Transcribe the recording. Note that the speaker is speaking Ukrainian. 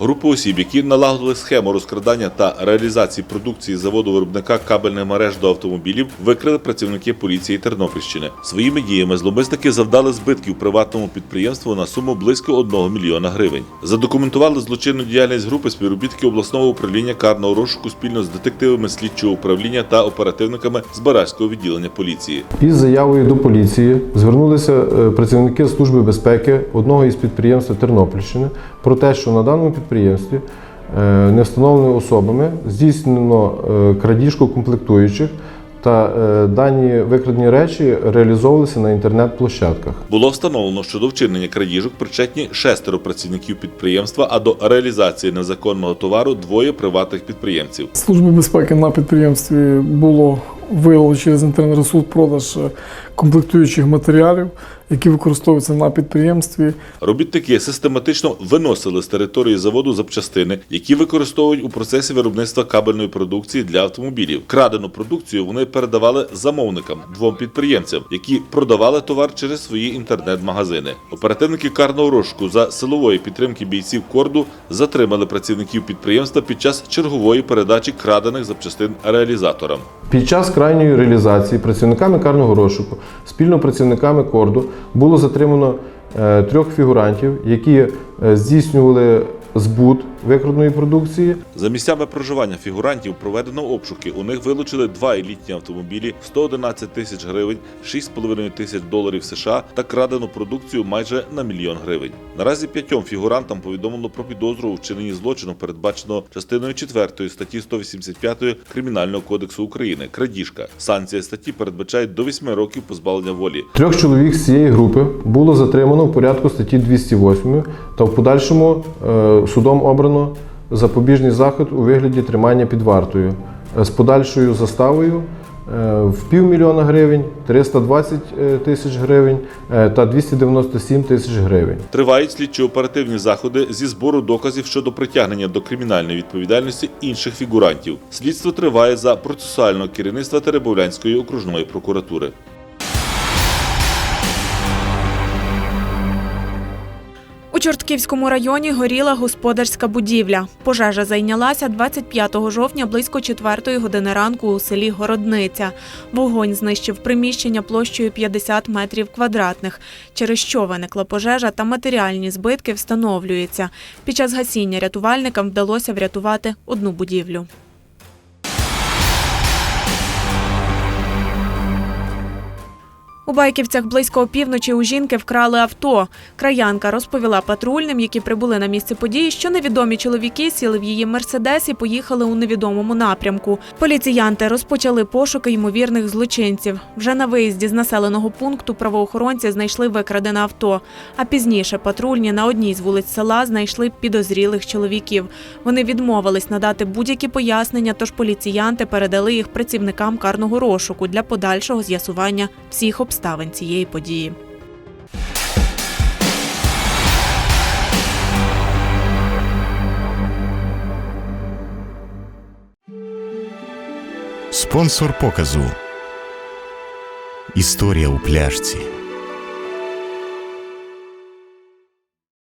Групу осіб, які налагодили схему розкрадання та реалізації продукції заводу виробника кабельних мереж до автомобілів, викрили працівники поліції Тернопільщини. Своїми діями зловмисники завдали збитків приватному підприємству на суму близько 1 мільйона гривень. Задокументували злочинну діяльність групи співробітники обласного управління карного розшуку спільно з детективами слідчого управління та оперативниками з Барашського відділення поліції. Із заявою до поліції звернулися е, працівники Служби безпеки одного із підприємств Тернопільщини про те, що на даному підприємстві е, невстановленими особами здійснено е, крадіжку комплектуючих та е, дані викрадені речі реалізовувалися на інтернет-площадках. Було встановлено, що до вчинення крадіжок причетні шестеро працівників підприємства, а до реалізації незаконного товару двоє приватних підприємців. Служби безпеки на підприємстві було виявлено через інтернет-ресурс продаж е, комплектуючих матеріалів, які використовуються на підприємстві. Робітники систематично виносили з території заводу запчастини, які використовують у процесі виробництва кабельної продукції для автомобілів. Крадену продукцію вони передавали замовникам двом підприємцям, які продавали товар через свої інтернет-магазини. Оперативники карного розшуку за силової підтримки бійців корду затримали працівників підприємства під час чергової передачі крадених запчастин реалізаторам. Під час крайньої реалізації працівниками карного розшуку, спільно працівниками корду, було затримано е, трьох фігурантів, які е, здійснювали збут викраденої продукції, За місцями проживання фігурантів проведено обшуки. У них вилучили два елітні автомобілі, 111 тисяч гривень, 6,5 тисяч доларів США та крадену продукцію майже на мільйон гривень. Наразі п'ятьом фігурантам повідомлено про підозру у вчиненні злочину, передбаченого частиною 4 статті 185 Кримінального кодексу України. Крадіжка. Санкція статті передбачає до 8 років позбавлення волі. Трьох чоловік з цієї групи було затримано в порядку статті 208 та в подальшому е, судом обрано запобіжний заход у вигляді тримання під вартою е, з подальшою заставою е, в півмільйона гривень, 320 е, тисяч гривень та 297 тисяч гривень. Тривають слідчо-оперативні заходи зі збору доказів щодо притягнення до кримінальної відповідальності інших фігурантів. Слідство триває за процесуального керівництва Теребовлянської окружної прокуратури. Чортківському районі горіла господарська будівля. Пожежа зайнялася 25 жовтня близько 4 години ранку у селі Городниця. Вогонь знищив приміщення площею 50 метрів квадратних, через що виникла пожежа та матеріальні збитки встановлюються. Під час гасіння рятувальникам вдалося врятувати одну будівлю. У Байківцях близько опівночі у жінки вкрали авто. Краянка розповіла патрульним, які прибули на місце події, що невідомі чоловіки сіли в її мерседес і поїхали у невідомому напрямку. Поліціянти розпочали пошуки ймовірних злочинців. Вже на виїзді з населеного пункту правоохоронці знайшли викрадене авто. А пізніше патрульні на одній з вулиць села знайшли підозрілих чоловіків. Вони відмовились надати будь-які пояснення, тож поліціянти передали їх працівникам карного розшуку для подальшого з'ясування всіх обставин цієї події. Спонсор показу. Історія у пляшці.